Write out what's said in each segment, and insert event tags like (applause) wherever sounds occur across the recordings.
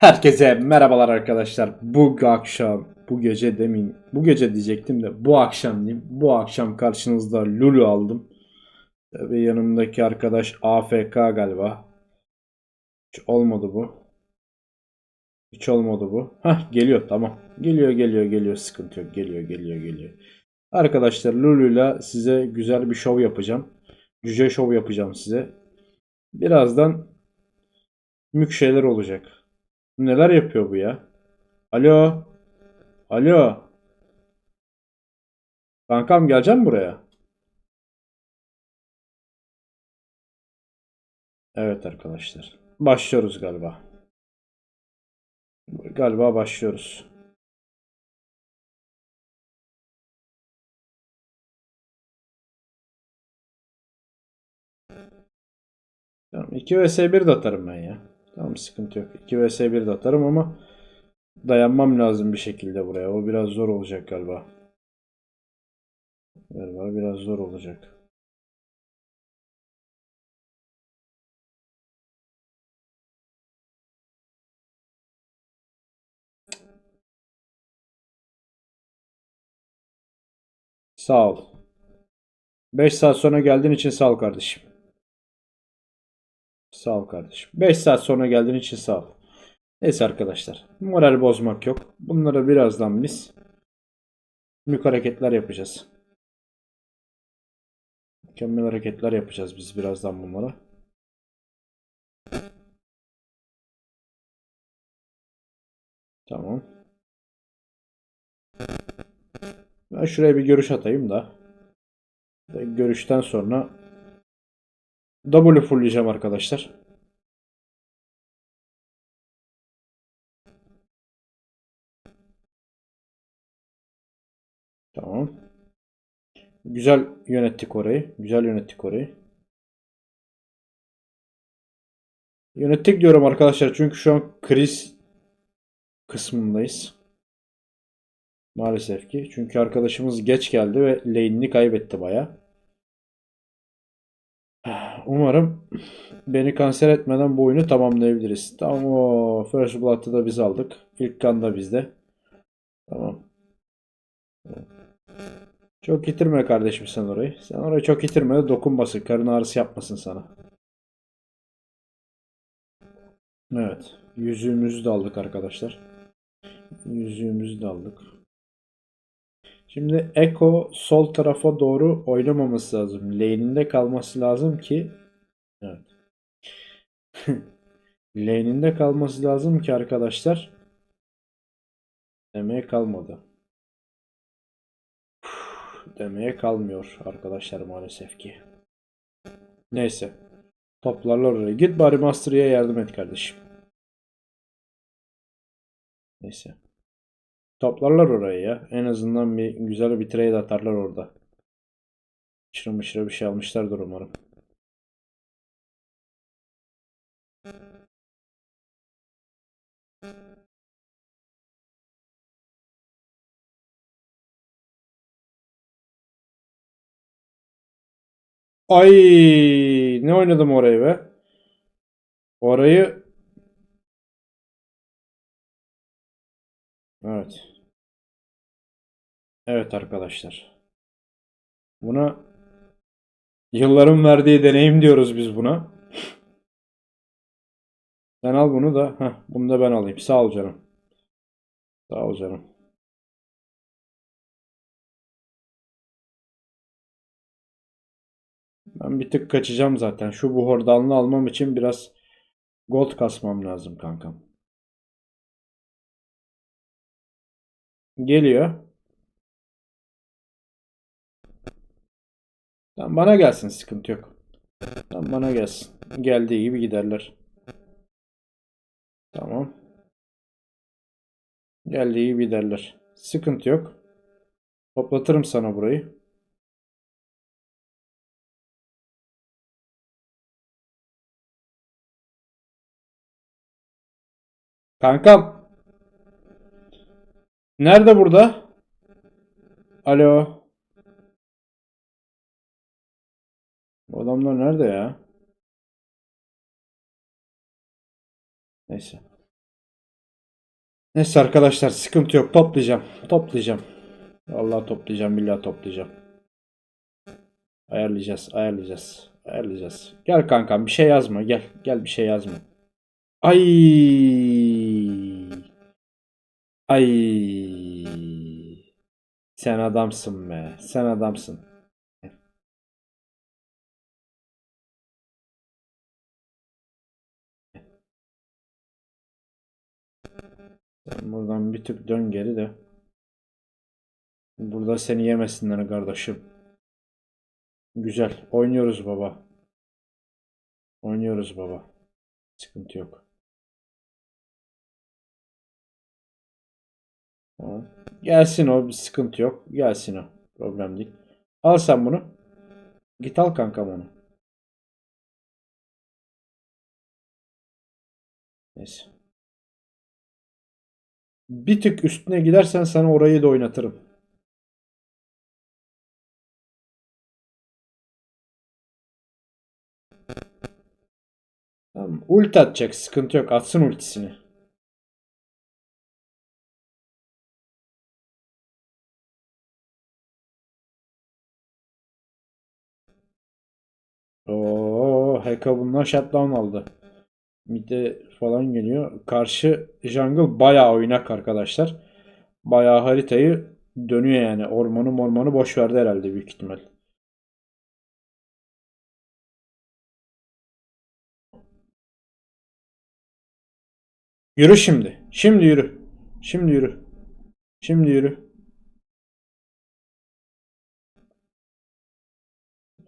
Herkese merhabalar arkadaşlar. Bu akşam, bu gece demin, bu gece diyecektim de bu akşam diyeyim. Bu akşam karşınızda Lulu aldım. Ve yanımdaki arkadaş AFK galiba. Hiç olmadı bu. Hiç olmadı bu. Hah geliyor tamam. Geliyor geliyor geliyor sıkıntı yok. Geliyor geliyor geliyor. Arkadaşlar Lulu'yla size güzel bir şov yapacağım. Cüce şov yapacağım size. Birazdan mük şeyler olacak. Neler yapıyor bu ya? Alo. Alo. Kankam geleceğim buraya. Evet arkadaşlar. Başlıyoruz galiba. Galiba başlıyoruz. Tamam 2 vs 1 de atarım ben ya. Tamam sıkıntı yok. 2 vs 1 de atarım ama dayanmam lazım bir şekilde buraya. O biraz zor olacak galiba. Galiba biraz zor olacak. Sağ ol. 5 saat sonra geldiğin için sağ ol kardeşim. Sağ ol kardeşim. 5 saat sonra geldiğin için sağ ol. Neyse arkadaşlar. Moral bozmak yok. Bunlara birazdan biz mük hareketler yapacağız. Mükemmel hareketler yapacağız biz birazdan bunlara. Tamam. Ben şuraya bir görüş atayım da. Görüşten sonra W fullleyeceğim arkadaşlar. Tamam. Güzel yönettik orayı. Güzel yönettik orayı. Yönettik diyorum arkadaşlar çünkü şu an kriz kısmındayız. Maalesef ki. Çünkü arkadaşımız geç geldi ve lane'ini kaybetti baya. Umarım beni kanser etmeden bu oyunu tamamlayabiliriz. Tamam o First Blood'ı da biz aldık. İlk kan da bizde. Tamam. Çok itirme kardeşim sen orayı. Sen orayı çok itirme de dokunmasın. Karın ağrısı yapmasın sana. Evet. Yüzüğümüzü de aldık arkadaşlar. Yüzüğümüzü de aldık. Şimdi Eko sol tarafa doğru oynamaması lazım. Lane'inde kalması lazım ki Evet. (laughs) Lane'inde kalması lazım ki arkadaşlar demeye kalmadı. Demeye kalmıyor arkadaşlar maalesef ki. Neyse. Toplarlar oraya. Git bari Master'ya yardım et kardeşim. Neyse. Toplarlar oraya ya. En azından bir güzel bir trade atarlar orada. Şıra mışıra bir şey almışlardır umarım. Ay ne oynadım orayı be. Orayı Evet. Evet arkadaşlar. Buna yılların verdiği deneyim diyoruz biz buna. Sen al bunu da. Heh, bunu da ben alayım. Sağ ol canım. Sağ ol canım. Ben bir tık kaçacağım zaten. Şu buhordalını almam için biraz gold kasmam lazım kankam. Geliyor. Tamam bana gelsin sıkıntı yok. Tamam bana gelsin. Geldiği gibi giderler. Tamam. Geldiği gibi giderler. Sıkıntı yok. Toplatırım sana burayı. Kankam. Nerede burada? Alo. Bu adamlar nerede ya? Neyse. Neyse arkadaşlar sıkıntı yok. Toplayacağım. Toplayacağım. Vallahi toplayacağım. Billahi toplayacağım. Ayarlayacağız. Ayarlayacağız. Ayarlayacağız. Gel kankam bir şey yazma. Gel. Gel bir şey yazma. Ay. Ay. Sen adamsın be. Sen adamsın. Sen buradan bir tık dön geri de. Burada seni yemesinler kardeşim. Güzel. Oynuyoruz baba. Oynuyoruz baba. Sıkıntı yok. Gelsin o bir sıkıntı yok. Gelsin o. Problem değil. Al sen bunu. Git al kankam onu. Neyse. Bir tık üstüne gidersen sana orayı da oynatırım. Tamam. Ulti atacak. Sıkıntı yok. Atsın ultisini. Heka bundan shutdown aldı. Mid'e falan geliyor. Karşı jungle bayağı oynak arkadaşlar. Bayağı haritayı dönüyor yani. Ormanı mormanı boş verdi herhalde büyük ihtimal. Yürü şimdi. Şimdi yürü. Şimdi yürü. Şimdi yürü.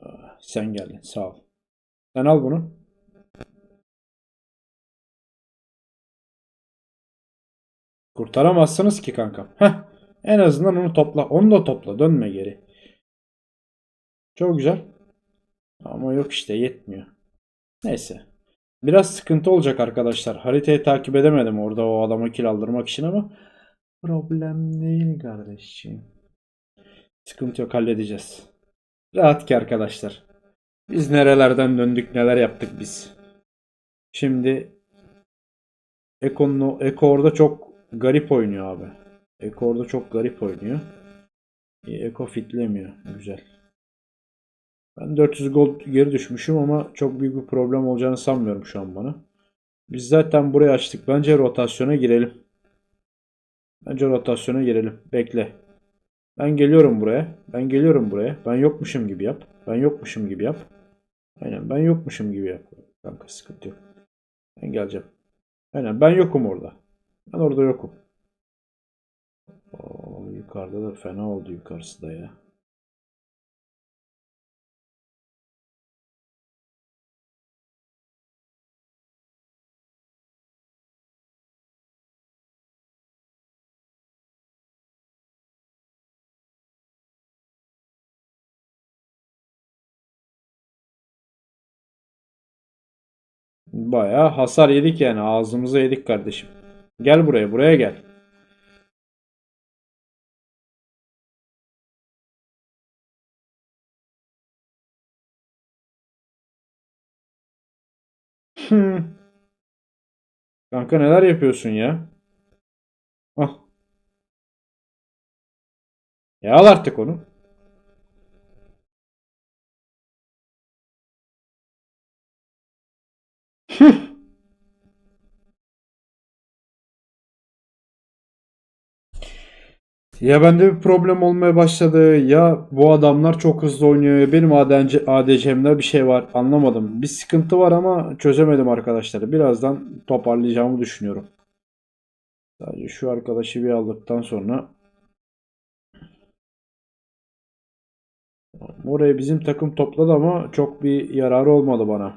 Ah, Sen geldin. Sağ ol. Sen al bunu. Kurtaramazsınız ki kankam. Heh. En azından onu topla. Onu da topla. Dönme geri. Çok güzel. Ama yok işte yetmiyor. Neyse. Biraz sıkıntı olacak arkadaşlar. Haritayı takip edemedim orada o adama kill aldırmak için ama problem değil kardeşim. Sıkıntı yok halledeceğiz. Rahat ki arkadaşlar. Biz nerelerden döndük neler yaptık biz. Şimdi Eko'nun Eko orada çok garip oynuyor abi. Eko orada çok garip oynuyor. E, Eko fitlemiyor. Güzel. Ben 400 gold geri düşmüşüm ama çok büyük bir problem olacağını sanmıyorum şu an bana. Biz zaten burayı açtık. Bence rotasyona girelim. Bence rotasyona girelim. Bekle. Ben geliyorum buraya. Ben geliyorum buraya. Ben yokmuşum gibi yap. Ben yokmuşum gibi yap. Aynen ben yokmuşum gibi yap. Kanka sıkıntı yok. Ben geleceğim. Aynen ben yokum orada. Ben orada yokum. Oo, yukarıda da fena oldu yukarısı da ya. Bayağı hasar yedik yani. Ağzımıza yedik kardeşim. Gel buraya, buraya gel. Hmm. (laughs) Kanka neler yapıyorsun ya? Ah. Ya al artık onu. Ya bende bir problem olmaya başladı. Ya bu adamlar çok hızlı oynuyor. Ya benim ADC, ADC'mde bir şey var. Anlamadım. Bir sıkıntı var ama çözemedim arkadaşlar. Birazdan toparlayacağımı düşünüyorum. Sadece şu arkadaşı bir aldıktan sonra Oraya bizim takım topladı ama çok bir yararı olmadı bana.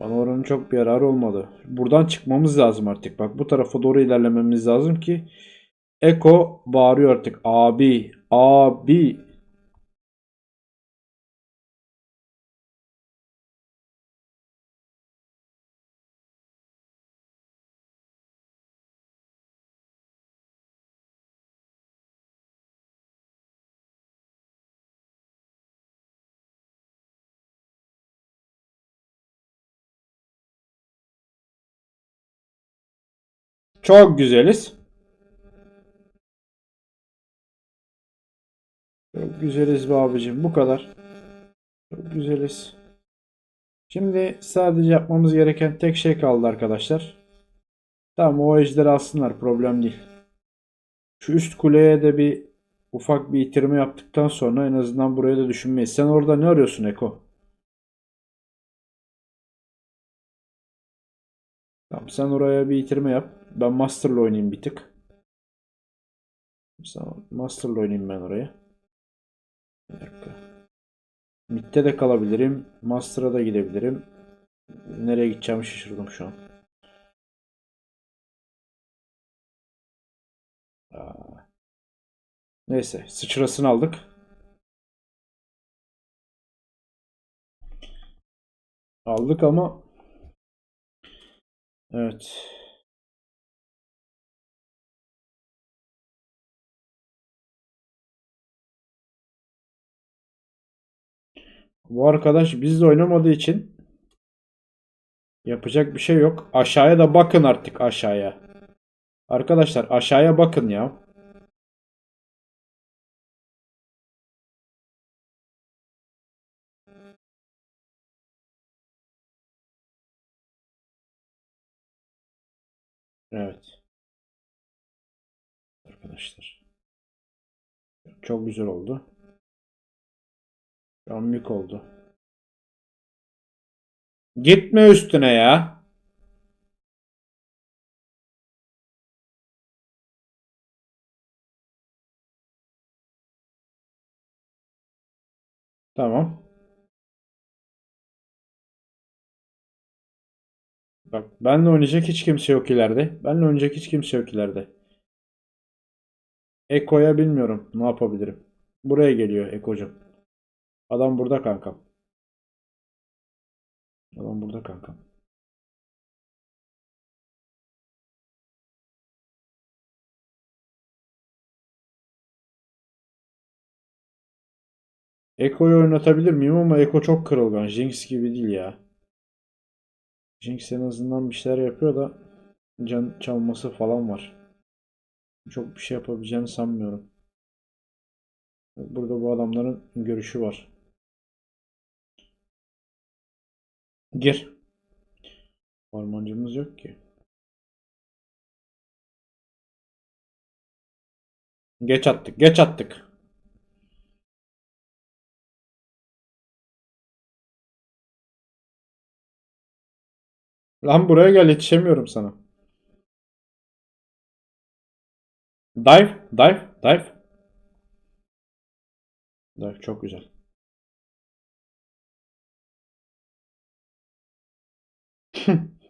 Bana oranın çok bir yararı olmadı. Buradan çıkmamız lazım artık. Bak bu tarafa doğru ilerlememiz lazım ki Eko bağırıyor artık. Abi, abi. Çok güzeliz. Çok güzeliz be abicim. Bu kadar. Çok güzeliz. Şimdi sadece yapmamız gereken tek şey kaldı arkadaşlar. Tamam o ejderi alsınlar. Problem değil. Şu üst kuleye de bir ufak bir itirme yaptıktan sonra en azından buraya da düşünmeyiz. Sen orada ne arıyorsun Eko? Tamam sen oraya bir itirme yap. Ben Master'la oynayayım bir tık. Master'la oynayayım ben oraya. Mid'de de kalabilirim. Master'a da gidebilirim. Nereye gideceğimi şaşırdım şu an. Neyse sıçrasını aldık. Aldık ama evet. Bu arkadaş bizle oynamadığı için yapacak bir şey yok. Aşağıya da bakın artık aşağıya. Arkadaşlar aşağıya bakın ya. Evet. Arkadaşlar. Çok güzel oldu. Şu an mük oldu. Gitme üstüne ya. Tamam. Bak benle oynayacak hiç kimse yok ileride. Benle oynayacak hiç kimse yok ileride. Eko'ya bilmiyorum ne yapabilirim. Buraya geliyor Eko'cum. Adam burada kankam. Adam burada kankam. Eko'yu oynatabilir miyim ama Eko çok kırılgan. Jinx gibi değil ya. Jinx en azından bir şeyler yapıyor da can çalması falan var. Çok bir şey yapabileceğini sanmıyorum. Burada bu adamların görüşü var. Gir. Ormancımız yok ki. Geç attık. Geç attık. Lan buraya gel yetişemiyorum sana. Dive, dive, dive. Dive çok güzel. (laughs)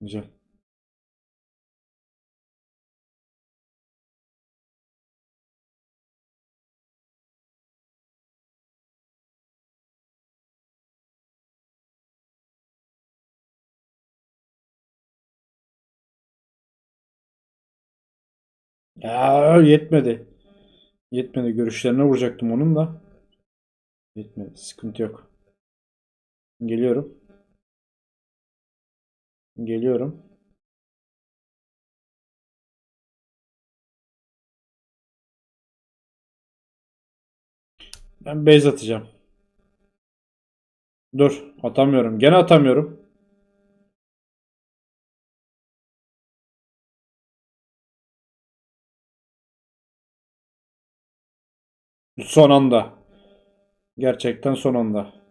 Güzel. Ya yetmedi. Yetmedi. Görüşlerine vuracaktım onun da. Yetmedi. Sıkıntı yok. Geliyorum. Geliyorum. Ben base atacağım. Dur. Atamıyorum. Gene atamıyorum. Son anda. Gerçekten son anda.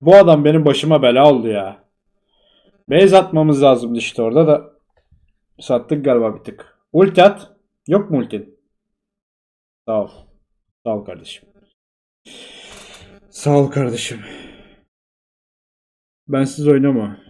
Bu adam benim başıma bela oldu ya. Base atmamız lazımdı işte orada da. Sattık galiba bir tık. Ulti at. Yok mu ultin? Sağ ol. Sağ ol kardeşim. Sağ ol kardeşim. Ben siz oynama.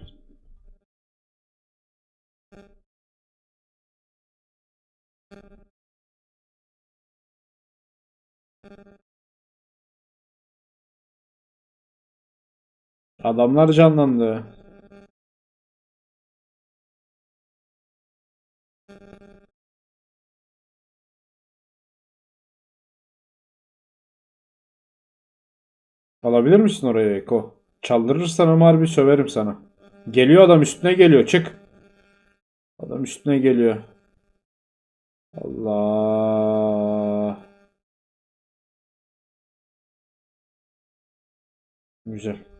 Adamlar canlandı. Alabilir misin oraya Eko? Çaldırırsan ama harbi söverim sana. Geliyor adam üstüne geliyor. Çık. Adam üstüne geliyor. Allah. Güzel.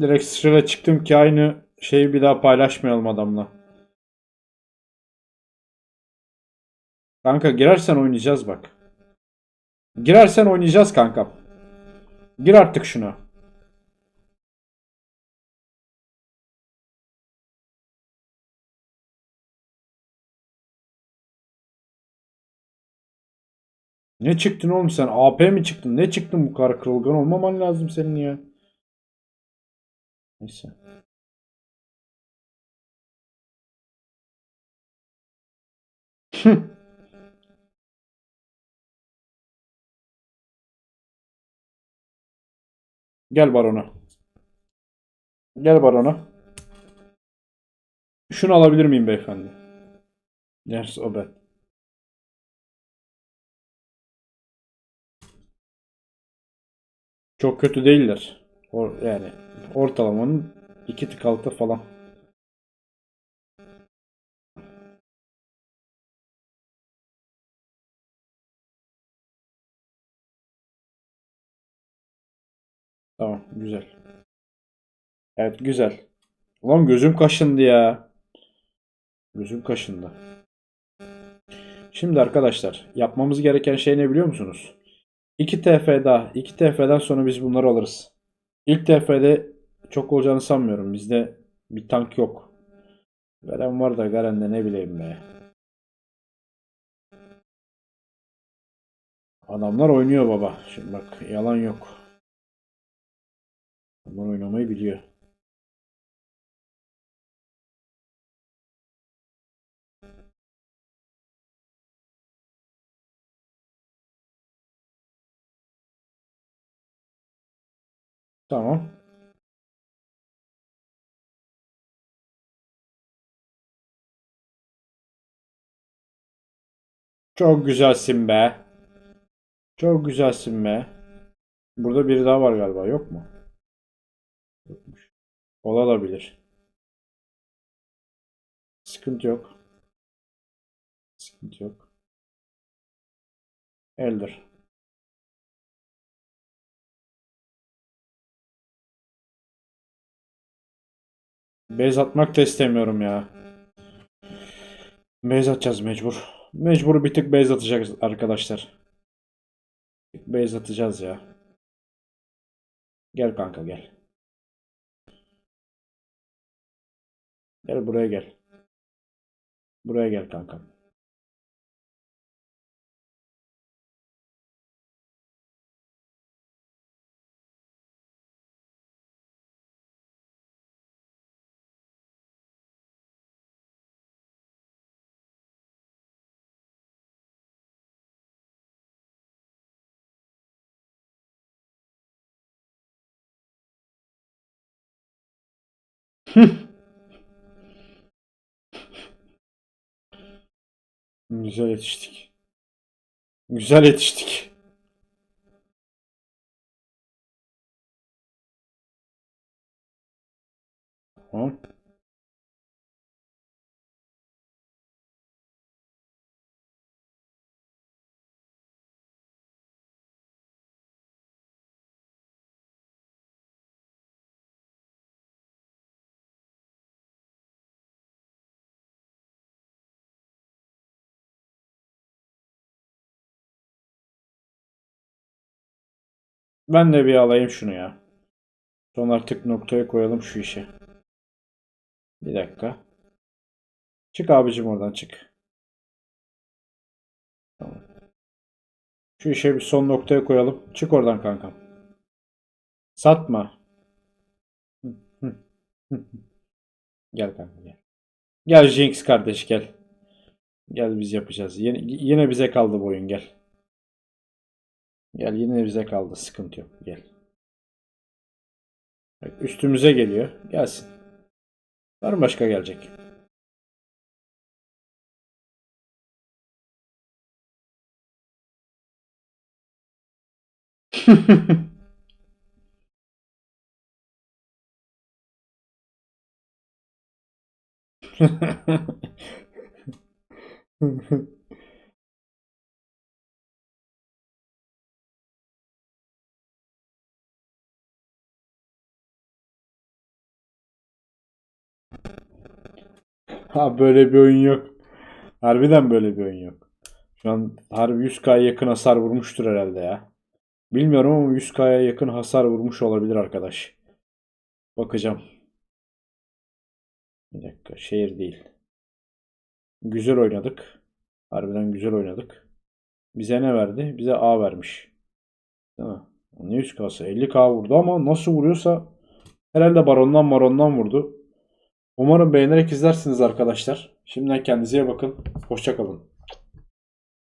Direkt sıra çıktım ki aynı şeyi bir daha paylaşmayalım adamla. Kanka girersen oynayacağız bak. Girersen oynayacağız kanka. Gir artık şuna. Ne çıktın oğlum sen? AP mi çıktın? Ne çıktın bu kadar kırılgan olmaman lazım senin ya. Neyse. (laughs) Gel barona. Gel barona. Şunu alabilir miyim beyefendi? Yes, o ben. Çok kötü değiller. Or yani ortalamanın iki tık altı falan. Tamam, güzel. Evet, güzel. Ulan gözüm kaşındı ya. Gözüm kaşındı. Şimdi arkadaşlar yapmamız gereken şey ne biliyor musunuz? 2 TF daha. 2 TF'den sonra biz bunları alırız. İlk TF'de çok olacağını sanmıyorum. Bizde bir tank yok. Garen var da Garen'de ne bileyim be. Adamlar oynuyor baba. Şimdi bak yalan yok. Adamlar oynamayı biliyor. Tamam. Çok güzelsin be. Çok güzelsin be. Burada biri daha var galiba yok mu? Yokmuş. Olabilir. Sıkıntı yok. Sıkıntı yok. Eldir. Base atmak da istemiyorum ya. Base atacağız mecbur. Mecbur bir tık base atacağız arkadaşlar. Base atacağız ya. Gel kanka gel. Gel buraya gel. Buraya gel kanka. (laughs) Güzel yetiştik. Güzel yetiştik. Tamam. Ben de bir alayım şunu ya. Son artık noktaya koyalım şu işe. Bir dakika. Çık abicim oradan çık. Tamam. Şu işe bir son noktaya koyalım. Çık oradan kankam. Satma. (laughs) Gel kanka gel. Gel Jinx kardeş gel. Gel biz yapacağız. Yine, yine bize kaldı bu oyun gel. Gel yine bize kaldı. Sıkıntı yok. Gel. Bak, Üstümüze geliyor. Gelsin. Var mı başka gelecek? (laughs) Ha böyle bir oyun yok. Harbiden böyle bir oyun yok. Şu an harbi 100K'ya yakın hasar vurmuştur herhalde ya. Bilmiyorum ama 100K'ya yakın hasar vurmuş olabilir arkadaş. Bakacağım. Bir dakika şehir değil. Güzel oynadık. Harbiden güzel oynadık. Bize ne verdi? Bize A vermiş. Değil mi? Ne 100K'sı? 50K vurdu ama nasıl vuruyorsa herhalde barondan marondan vurdu. Umarım beğenerek izlersiniz arkadaşlar. Şimdiden kendinize bakın. Hoşçakalın.